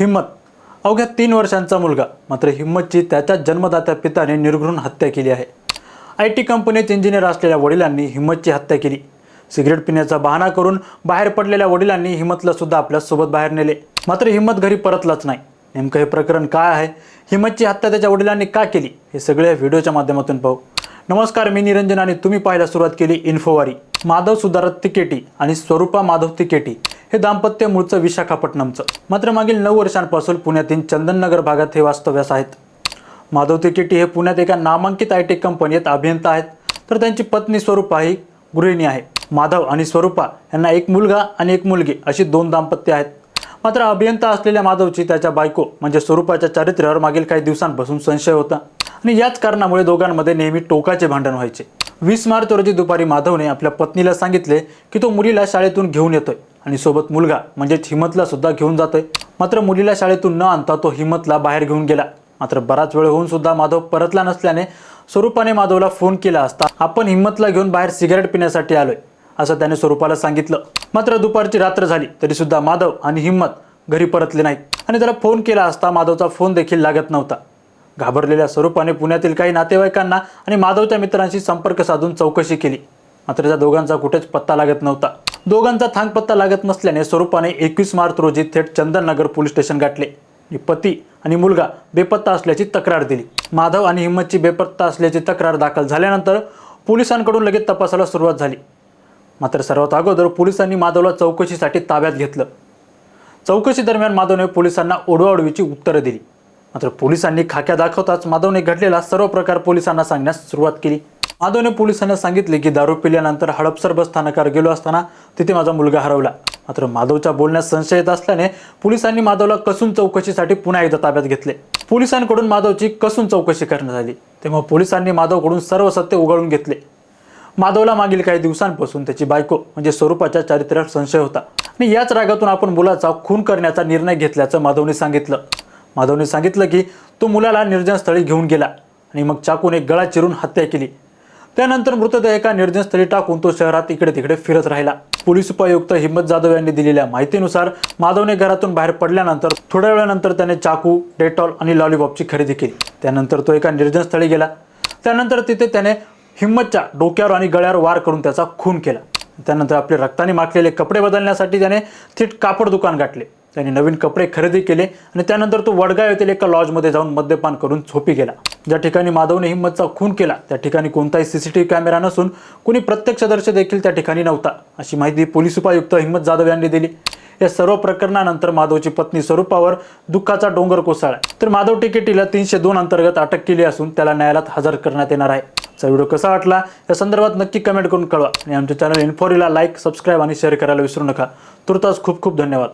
हिम्मत. अवघ्या तीन वर्षांचा मुलगा. मात्र हिम्मतची त्याच्या जन्मदात्या पिताने निर्घृण हत्या केली आहे. आय टी कंपनीत इंजिनियर असलेल्या वडिलांनी हिम्मतची हत्या केली. सिगरेट पिण्याचा बहाणा करून बाहेर पडलेल्या वडिलांनी हिम्मतला सुद्धा आपल्यासोबत बाहेर नेले. मात्र हिम्मत घरी परतलाच नाही. नेमकं हे प्रकरण काय आहे? हिम्मतची हत्या त्याच्या वडिलांनी का केली? हे सगळे व्हिडिओच्या माध्यमातून पाहू. नमस्कार मी निरंजन आणि तुम्ही पाहायला सुरुवात केली इन्फोवारी. माधव सुधारत तिकेटी आणि स्वरूपा माधव तिकेटी हे दाम्पत्य मूळचं विशाखापट्टणमचं. मात्र मागील नऊ वर्षांपासून पुण्यातील चंदननगर भागात हे वास्तव्यास आहेत. माधव तिकेटी हे पुण्यात एका नामांकित आय टी कंपनीत अभियंता आहेत. तर त्यांची पत्नी स्वरूपा ही गृहिणी आहे. माधव आणि स्वरूपा यांना एक मुलगा आणि एक मुलगी अशी दोन दाम्पत्य आहेत. मात्र अभियंता असलेल्या माधवची त्याच्या बायको म्हणजे स्वरूपाच्या चारित्र्यावर मागील काही दिवसांपासून संशय होता. आणि याच कारणामुळे दोघांमध्ये नेहमी टोकाचे भांडण व्हायचे. वीस मार्च रोजी दुपारी माधवने आपल्या पत्नीला सांगितले की तो मुलीला शाळेतून घेऊन येतोय आणि सोबत मुलगा म्हणजेच हिमतला सुद्धा घेऊन जातोय. मात्र मुलीला शाळेतून न आणता तो हिम्मतला बाहेर घेऊन गेला. मात्र बराच वेळ होऊन सुद्धा माधव परतला नसल्याने स्वरूपाने माधवला फोन केला असता आपण हिम्मतला घेऊन बाहेर सिगारेट पिण्यासाठी आलोय असं त्याने स्वरूपाला सांगितलं. मात्र दुपारची रात्र झाली तरी सुद्धा माधव आणि हिम्मत घरी परतले नाहीत. आणि त्याला फोन केला असता माधवचा फोन देखील लागत नव्हता. घाबरलेल्या स्वरूपाने पुण्यातील काही नातेवाईकांना आणि माधवच्या मित्रांशी संपर्क साधून चौकशी केली. मात्र त्या दोघांचा कुठेच पत्ता लागत नव्हता. दोघांचा थांग पत्ता लागत नसल्याने स्वरूपाने एकवीस मार्च रोजी थेट चंदननगर पोलीस स्टेशन गाठले. पती आणि मुलगा बेपत्ता असल्याची तक्रार दिली. माधव आणि हिम्मतची बेपत्ता असल्याची तक्रार दाखल झाल्यानंतर पोलिसांकडून लगेच तपासाला सुरुवात झाली. मात्र सर्वात अगोदर पोलिसांनी माधवला चौकशीसाठी ताब्यात घेतलं. चौकशी दरम्यान माधवने पोलिसांना ओढवाओढवीची उत्तरं दिली. मात्र पोलिसांनी खाक्या दाखवताच माधवने घडलेला सर्व प्रकार पोलिसांना सांगण्यास सुरुवात केली. माधवने पोलिसांना सांगितले की दारू पिल्यानंतर हडपसर बस स्थानकावर गेलो असताना तिथे माझा मुलगा हरवला. मात्र माधवच्या बोलण्यात संशय येत असल्याने पोलिसांनी माधवला कसून चौकशीसाठी पुन्हा एकदा ताब्यात घेतले. पोलिसांकडून माधवची कसून चौकशी करण्यात आली. तेव्हा पोलिसांनी माधवकडून सर्व सत्य उघडून घेतले. माधवला मागील काही दिवसांपासून त्याची बायको म्हणजे स्वरूपाच्या चारित्र्यावर संशय होता. आणि याच रागातून आपण मुलाचा खून करण्याचा निर्णय घेतल्याचं माधवने सांगितलं. माधवने सांगितलं की तो मुलाला निर्जनस्थळी घेऊन गेला आणि मग चाकूने गळा चिरून हत्या केली. त्यानंतर मृतदेह एका निर्जनस्थळी टाकून तो शहरात इकडे तिकडे फिरत राहिला. पोलीस उपायुक्त हिम्मत जाधव यांनी दिलेल्या माहितीनुसार माधवने घरातून बाहेर पडल्यानंतर थोड्या वेळानंतर त्याने चाकू डेटॉल आणि लॉलीपॉपची खरेदी केली. त्यानंतर तो एका निर्जनस्थळी गेला. त्यानंतर तिथे त्याने हिम्मतच्या डोक्यावर आणि गळ्यावर वार करून त्याचा खून केला. त्यानंतर आपले रक्ताने माखलेले कपडे बदलण्यासाठी त्याने थेट कापड दुकान गाठले. त्याने नवीन कपडे खरेदी केले आणि त्यानंतर तो वडगाव येथील एका लॉजमध्ये जाऊन मद्यपान करून झोपी गेला. ज्या ठिकाणी माधवने हिंमतचा खून केला त्या ठिकाणी कोणताही सीसीटीव्ही कॅमेरा नसून कुणी प्रत्यक्षदर्शी देखील त्या ठिकाणी नव्हता. अशी माहिती पोलीस उपायुक्त हिंमत जाधव यांनी दिली. या सर्व प्रकरणानंतर माधवची पत्नी स्वरूपावर दुःखाचा डोंगर कोसळला. तर माधव टिकेटीला तीनशे दोन अंतर्गत अटक केली असून त्याला न्यायालयात हजर करण्यात येणार आहे. चा व्हिडिओ कसा वाटला? या संदर्भात नक्की कमेंट करून कळवा. आणि आमच्या चॅनल इन्फोरीला लाईक सबस्क्राईब आणि शेअर करायला विसरू नका. तुर्तास खूप खूप धन्यवाद.